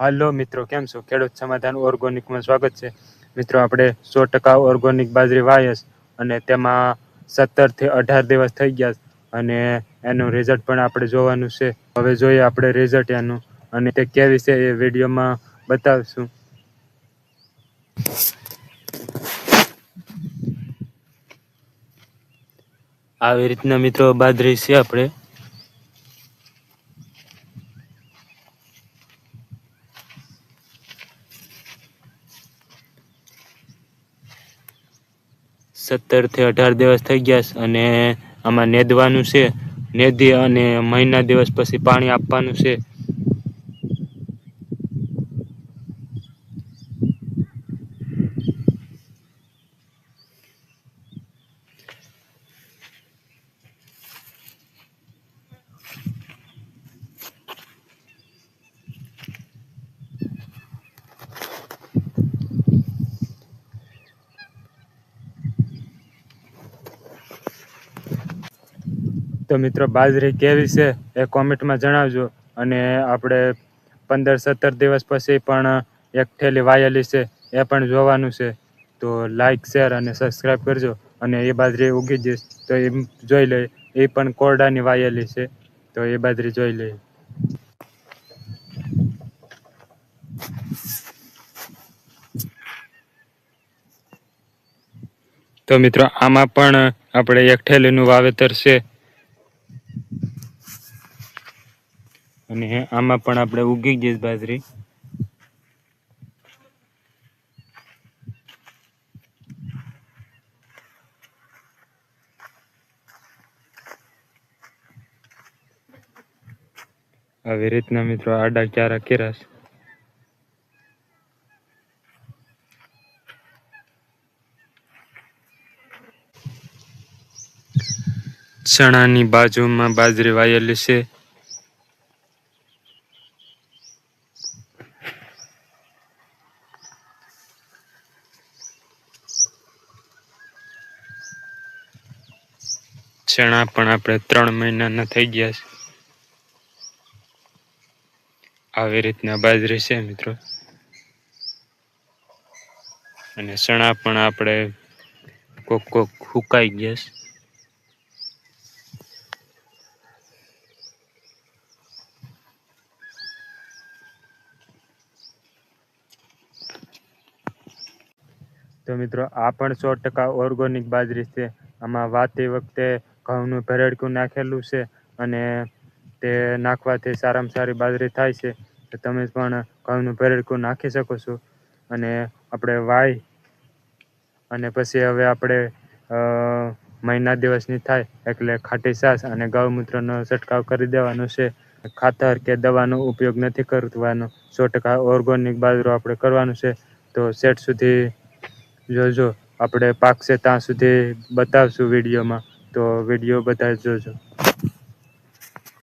હાલો મિત્રો, કેમ છો? ખેડૂત સમાધાન ઓર્ગોનિકમાં સ્વાગત છે. મિત્રો, આપણે સો ટકા ઓર્ગોનિક બાજરી વાયસ અને તેમાં સત્તરથી અઢાર દિવસ થઈ ગયા અને એનું રિઝલ્ટ પણ આપણે જોવાનું છે. હવે જોઈએ આપણે રિઝલ્ટ એનું અને તે કેવી છે એ વિડીયોમાં બતાવશું. આવી રીતના મિત્રો બાજરી છે આપણે. સત્તરથી અઢાર દિવસ થઈ ગયા છે અને આમાં નેદવાનું છે. નેદી અને મહિના દિવસ પછી પાણી આપવાનું છે. તો મિત્રો બાજરી કેવી છે એ કોમેન્ટમાં જણાવજો. અને આપણે પંદર સત્તર દિવસ પછી પણ એક થેલી વાયેલી છે, એ પણ જોવાનું છે. તો લાઈક શેર અને સબસ્ક્રાઈબ કરજો. અને એ બાજરી ઉગી જઈશ તો એ જોઈ લઈએ એ પણ કોરડાની વાયેલી છે, તો એ બાજરી જોઈ લઈએ તો મિત્રો આમાં પણ આપણે એક થેલીનું વાવેતર છે અને આમાં પણ આપણે ઉગી ગઈ બાજરી. આવી રીતના મિત્રો આડા ચારા કર્યા ચણાની બાજુમાં બાજરી વાયેલી છે. ચણા પણ આપણે ત્રણ મહિનાના થઈ ગયા છે. આવી રીતના બાજરી છે મિત્રો. અને ચણા પણ આપણે કોક કોક સુકાઈ ગયા છે. તો મિત્રો, આ પણ સો ટકા ઓર્ગોનિક બાજરી છે. આમાં વાતી વખતે ઘઉંનું ભરેડકું નાખેલું છે અને તે નાખવાથી સારામાં સારી બાજરી થાય છે. તો તમે પણ ઘઉંનું ભરેડકું નાખી શકો છો. અને આપણે વાય અને પછી હવે આપણે મહિના દિવસની થાય એટલે ખાટી સાસ અને ગૌમૂત્રનો છંટકાવ કરી દેવાનો છે. ખાતર કે દવાનો ઉપયોગ નથી કરવાનો. સો ટકા ઓર્ગોનિક બાજરો આપણે કરવાનું છે. તો સેટ સુધી જોજો. આપણે પાકશે ત્યાં સુધી બતાવશું વિડીયોમાં. તો વીડિયો બધા જોજો.